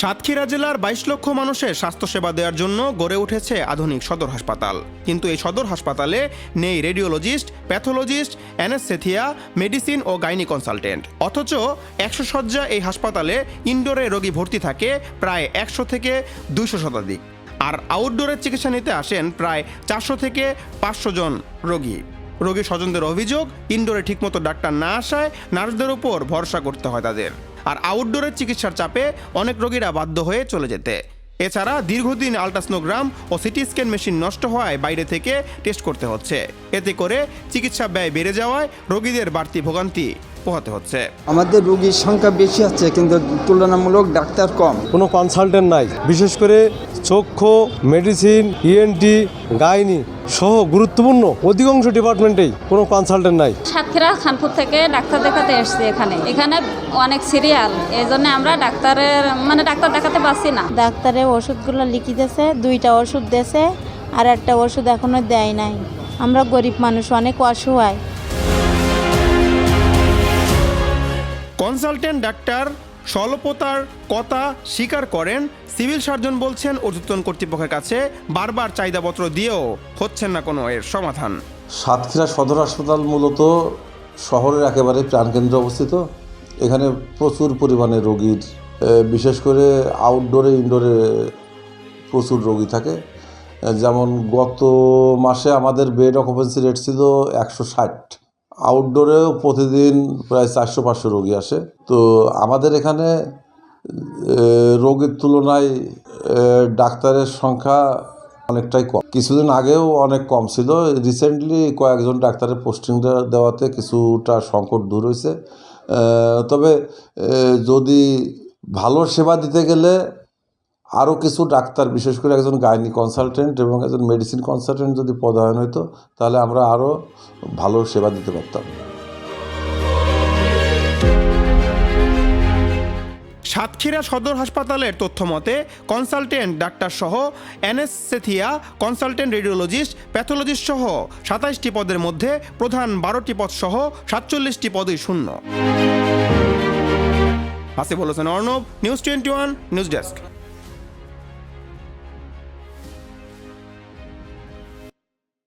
সাতক্ষীরা জেলার বাইশ লক্ষ মানুষের স্বাস্থ্যসেবা দেওয়ার জন্য গড়ে উঠেছে আধুনিক সদর হাসপাতাল। কিন্তু এই সদর হাসপাতালে নেই রেডিওলজিস্ট, প্যাথোলজিস্ট, অ্যানেস্থেথিয়া, মেডিসিন ও গাইনি কনসালটেন্ট। অথচ একশো শয্যা এই হাসপাতালে ইনডোরে রোগী ভর্তি থাকে প্রায় একশো থেকে দুইশো শতাধিক। আর আউটডোরের চিকিৎসা নিতে আসেন প্রায় চারশো থেকে পাঁচশো জন রোগী। রোগীর স্বজনদের অভিযোগ, ইনডোরে ঠিকমতো ডাক্তার না আসায় নার্সদের উপর ভরসা করতে হয় তাদের। আর আউটডোরের চিকিৎসার চাপে অনেক রোগীরা বাধ্য হয়ে চলে যেতে। এছাড়া দীর্ঘদিন আলট্রাসনোগ্রাম ও সিটি স্ক্যান মেশিন নষ্ট হওয়ায় বাইরে থেকে টেস্ট করতে হচ্ছে। এতে করে চিকিৎসা ব্যয় বেড়ে যাওয়ায় রোগীদের বাড়তি ভোগান্তি পোহাতে হচ্ছে। আমাদের রোগীর সংখ্যা বেশি আছে কিন্তু তুলনামূলক ডাক্তার কম। কোনো কনসালটেন্ট নাই। বিশেষ করে চক্ষু মেডিসিন ইএনটি গাইনি সহ গুরুত্বপূর্ণ অধিকাংশ ডিপার্টমেন্টেই কোনো কনসালটেন্ট নাই। সাতক্ষীরা খানপুর থেকে ডাক্তার দেখাতে এসছি এখানে। এখানে অনেক সিরিয়াল এই জন্য আমরা ডাক্তারের মানে ডাক্তার দেখাতে পারছি না। ডাক্তারের ওষুধগুলো লিখি দিয়েছে দুইটা ওষুধ দিয়েছে আর একটা ওষুধ এখনও দেয় নাই। আমরা গরিব মানুষ অনেক অসহায়। কনসালটেন্ট ডাক্তার স্বল্পতার কথা স্বীকার করেন। সিভিল সার্জন বলছেন ঊর্ধ্বতন কর্তৃপক্ষের কাছে বারবার চাহিদাপত্র দিয়েও হচ্ছেন না কোনো এর সমাধান। সাতক্ষীরা সদর হাসপাতাল মূলত শহরের একেবারে প্রাণকেন্দ্রে অবস্থিত। এখানে প্রচুর পরিমাণে রোগীর বিশেষ করে আউটডোরে ইনডোরে প্রচুর রোগী থাকে। যেমন গত মাসে আমাদের বেড অকুপেন্সি রেট ছিল একশো ষাট। আউটডোরেও প্রতিদিন প্রায় চারশো, পাঁচশো রোগী আসে। তো আমাদের এখানে রোগীর তুলনায় ডাক্তারের সংখ্যা অনেকটাই কম। কিছুদিন আগেও অনেক কম ছিল। রিসেন্টলি কয়েকজন ডাক্তারের পোস্টিং দেওয়াতে কিছুটা সংকট দূর হয়েছে তবে যদি ভালো সেবা দিতে গেলে আরও কিছু ডাক্তার, বিশেষ করে একজন গাইনি কনসালটেন্ট এবং একজন মেডিসিন কনসালটেন্ট যদি পদায়ন হতো তাহলে আমরা আরও ভালো সেবা দিতে পারতাম। সাতক্ষীরা সদর হাসপাতালের তথ্য মতে কনসালটেন্ট ডাক্তার সহ অ্যানেস্থেথিয়া কনসালটেন্ট রেডিওলজিস্ট প্যাথোলজিস্ট সহ সাতাইশটি পদের মধ্যে প্রধান বারোটি পদ সহ সাতচল্লিশটি পদই শূন্য। Asiful Hossain Arnob news twenty one news desk